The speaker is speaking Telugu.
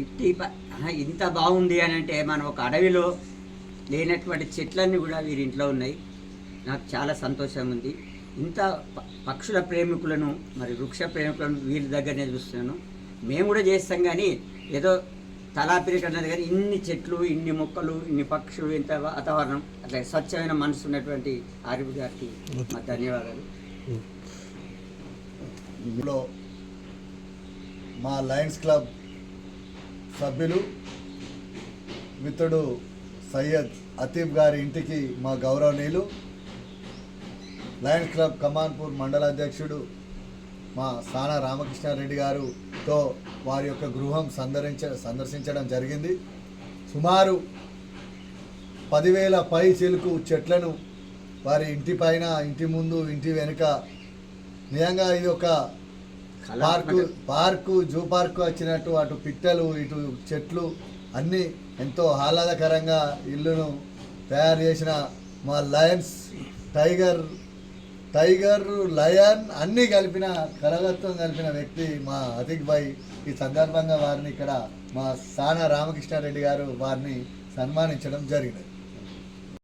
ఇట్టి ఇంత బాగుంది అని అంటే మనం ఒక అడవిలో లేనటువంటి చెట్లన్నీ కూడా వీరి ఇంట్లో ఉన్నాయి. నాకు చాలా సంతోషం ఉంది. ఇంత ప- పక్షుల ప్రేమికులను మరి వృక్ష ప్రేమికులను వీరి దగ్గరనే చూస్తున్నాను. మేము కూడా చేస్తాం కానీ ఏదో తలాపిరిక అన్నది కానీ ఇన్ని చెట్లు ఇన్ని మొక్కలు ఇన్ని పక్షులు ఇంత వాతావరణం అట్లా స్వచ్ఛమైన మనసు ఉన్నటువంటి ఆరిఫ్ గారికి మా ధన్యవాదాలు. మా లయన్స్ క్లబ్ సభ్యులు మిత్రుడు సయ్యద్ అతీబ్ గారి ఇంటికి మా గౌరవనీయులు లయన్స్ క్లబ్ కమాన్పూర్ మండల అధ్యక్షుడు మా సానా రామకృష్ణారెడ్డి గారుతో వారి యొక్క గృహం సందర్శించ సందర్శించడం జరిగింది. సుమారు పదివేల పై చిలుకు చెట్లను వారి ఇంటి పైన ఇంటి ముందు ఇంటి వెనుక. నిజంగా ఇది ఒక పార్కు పార్కు జూ పార్కు వచ్చినట్టు అటు పిట్టలు ఇటు చెట్లు అన్నీ ఎంతో ఆహ్లాదకరంగా ఇల్లును తయారు చేసిన మా లయన్స్ టైగర్ టైగర్ లయన్ అన్నీ కలిపిన కలగత్వం కలిపిన వ్యక్తి మా అతిక్ భాయ్. ఈ సందర్భంగా వారిని ఇక్కడ మా సానా రామకృష్ణారెడ్డి గారు వారిని సన్మానించడం జరిగినది.